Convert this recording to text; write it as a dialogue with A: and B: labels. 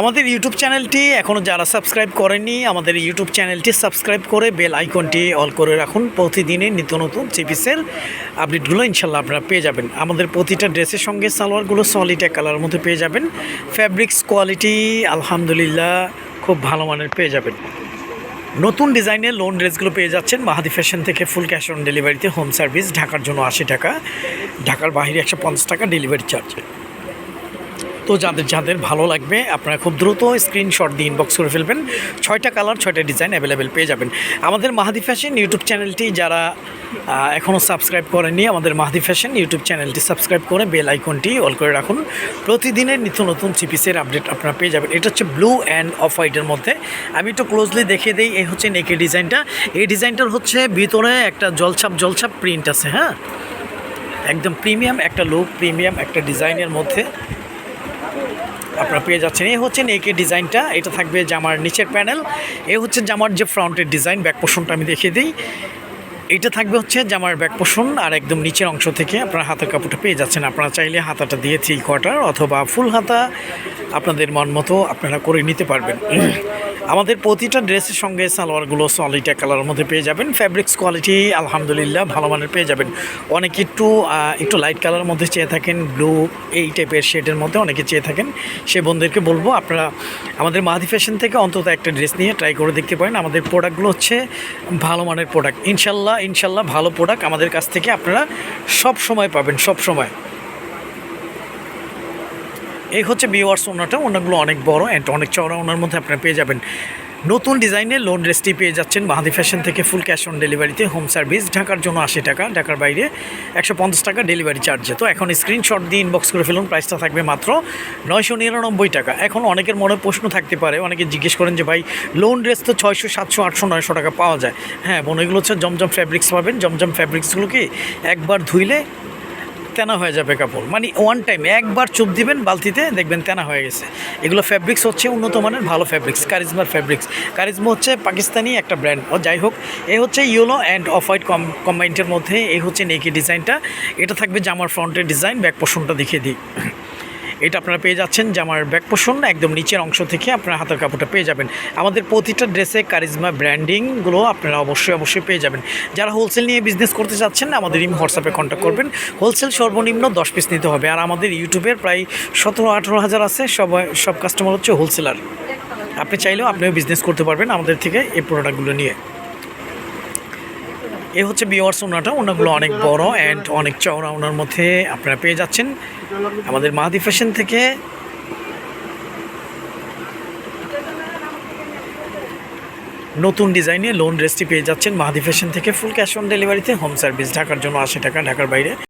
A: আমাদের ইউটিউব চ্যানেলটি এখনও যারা সাবস্ক্রাইব করেনি, আমাদের ইউটিউব চ্যানেলটি সাবস্ক্রাইব করে বেল আইকনটি অল করে রাখুন। প্রতিদিনের নিত্য নতুন চিপিসের আপডেটগুলো ইনশাল্লাহ আপনারা পেয়ে যাবেন। আমাদের প্রতিটা ড্রেসের সঙ্গে সালোয়ারগুলো সলিড এক কালারের মধ্যে পেয়ে যাবেন। ফ্যাব্রিক্স কোয়ালিটি আলহামদুলিল্লাহ খুব ভালো মানের পেয়ে যাবেন। নতুন ডিজাইনের লোন ড্রেসগুলো পেয়ে যাচ্ছেন। মাহাদি ফ্যাশন থেকে ফুল ক্যাশ অন ডেলিভারিতে হোম সার্ভিস ঢাকার জন্য আশি টাকা। ঢাকার বাইরে একশো টাকা ডেলিভারি চার্জ তো যাদের যাদের ভালো লাগবে, আপনারা খুব দ্রুত স্ক্রিনশট দিয়ে ইনবক্স করে ফেলবেন। ছয়টা কালার ছয়টা ডিজাইন অ্যাভেলেবেল পেয়ে যাবেন। আমাদের মাহাদি ফ্যাশন ইউটিউব চ্যানেলটি যারা এখনও সাবস্ক্রাইব করেননি, আমাদের মাহাদি ফ্যাশন ইউটিউব চ্যানেলটি সাবস্ক্রাইব করে বেল আইকনটি অল করে রাখুন। প্রতিদিনের নিত্য নতুন চিপিসের আপডেট আপনারা পেয়ে যাবেন। এটা হচ্ছে ব্লু অ্যান্ড অফ হোয়াইটের মধ্যে। আমি একটু ক্লোজলি দেখিয়ে দিই, এই হচ্ছে নেকে ডিজাইনটা এই ডিজাইনটার হচ্ছে ভিতরে একটা জলছাপ জলছাপ প্রিন্ট আছে হ্যাঁ? একদম প্রিমিয়াম একটা লুক প্রিমিয়াম একটা ডিজাইনের মধ্যে। আপনারা পেয়ে যাচ্ছেন। এই হচ্ছেন একে ডিজাইনটা। এটা থাকবে জামার নিচের প্যানেল। এ হচ্ছে জামার যে ফ্রন্টের ডিজাইন ব্যাক পোষণটা আমি দেখিয়ে দিই। এইটা থাকবে হচ্ছে জামার ব্যাক পোষণ আর একদম নিচের অংশ থেকে আপনারা হাতের কাপড়টা পেয়ে যাচ্ছেন। আপনারা চাইলে হাতাটা দিয়ে থ্রি কোয়ার্টার অথবা ফুল হাতা আপনাদের মন মতো আপনারা করে নিতে পারবেন। আমাদের প্রতিটা ড্রেসের সঙ্গে সালোয়ারগুলো সলিড কালারের মধ্যে পেয়ে যাবেন। ফ্যাব্রিক্স কোয়ালিটি আলহামদুলিল্লাহ ভালো মানের পেয়ে যাবেন। অনেকে একটু একটু লাইট কালারের মধ্যে চেয়ে থাকেন ব্লু এই টাইপের শেডের মধ্যে অনেকে চেয়ে থাকেন। সে বন্ধুদেরকে বলব, আপনারা আমাদের মাহাদি ফ্যাশন থেকে অন্তত একটা ড্রেস নিয়ে ট্রাই করে দেখতে পারেন। আমাদের প্রোডাক্টগুলো হচ্ছে ভালো মানের প্রোডাক্ট ইনশাল্লাহ ইনশাল্লাহ ভালো প্রোডাক্ট আমাদের কাছ থেকে আপনারা সব সময় পাবেন সব সময়। এই হচ্ছে বিওয়ার্স ওনাটা। ওনাগুলো অনেক বড় অ্যান্ড অনেক চওড়া ওনার মধ্যে আপনারা পেয়ে যাবেন। নতুন ডিজাইনের লোন ড্রেসটি পেয়ে যাচ্ছেন বাহাদি ফ্যাশন থেকে ফুল ক্যাশ অন ডেলিভারিতে হোম সার্ভিস ঢাকার জন্য আশি টাকা, ঢাকার বাইরে একশো পঞ্চাশ টাকা ডেলিভারি চার্জে তো এখন স্ক্রিনশট দিয়ে ইনবক্স করে ফেলুন প্রাইসটা থাকবে মাত্র নয়শো নিরানব্বই টাকা। এখন অনেকের মনে প্রশ্ন থাকতে পারে, অনেকে জিজ্ঞেস করেন যে, ভাই লোন ড্রেস তো ছয়শো, সাতশো, আটশো, নয়শো টাকা পাওয়া যায়। হ্যাঁ বোন, এগুলো হচ্ছে জমজম ফ্যাব্রিক্স পাবেন। জমজম ফ্যাব্রিক্সগুলো কি একবার ধুইলে তেনা হয়ে যাবে কাপড়। মানে ওয়ান টাইম একবার চুপ দিবেন, বালতিতে দেখবেন তেনা হয়ে গেছে। এগুলো ফ্যাব্রিক্স হচ্ছে উন্নত মানের, ভালো ফ্যাব্রিক্স কারিজমার ফ্যাব্রিক্স কারিজমা হচ্ছে পাকিস্তানি একটা ব্র্যান্ড ও যাই হোক, এ হচ্ছে ইয়েলো অ্যান্ড অফ হোয়াইট কম কম্বাইন্ডের মধ্যে এই হচ্ছে নেকি ডিজাইনটা এটা থাকবে জামার ফ্রন্টের ডিজাইন ব্যাক পোষণটা দেখিয়ে দিই। এটা আপনারা পেয়ে যাচ্ছেন জামার ব্যাক পোষণ একদম নিচের অংশ থেকে আপনারা হাতের কাপড়টা পেয়ে যাবেন। আমাদের প্রতিটা ড্রেসে কারিজমা, ব্র্যান্ডিংগুলো আপনারা অবশ্যই অবশ্যই পেয়ে যাবেন। যারা হোলসেল নিয়ে বিজনেস করতে চাচ্ছেন, আমাদের ইম হোয়াটসঅ্যাপে কন্ট্যাক্ট করবেন। হোলসেল সর্বনিম্ন দশ পিস নিতে হবে। আর আমাদের ইউটিউবের প্রায় সতেরো, আঠেরো হাজার আছে। সবাই সব কাস্টমার হচ্ছে হোলসেলার আপনি চাইলেও আপনিও বিজনেস করতে পারবেন আমাদের থেকে এই প্রোডাক্টগুলো নিয়ে। এ হচ্ছে বিওয়ার্স ওনাটা, ওনাগুলো অনেক বড় অ্যান্ড অনেক চওড়া ওনার মধ্যে আপনারা পেয়ে যাচ্ছেন। আমাদের মাহাদি ফ্যাশন থেকে নতুন ডিজাইনে লোন ড্রেসটি পেয়ে যাচ্ছেন মাহাদি ফ্যাশন থেকে। ফুল ক্যাশ অন ডেলিভারিতে হোম সার্ভিস ঢাকার জন্য আশি টাকা, ঢাকার বাইরে।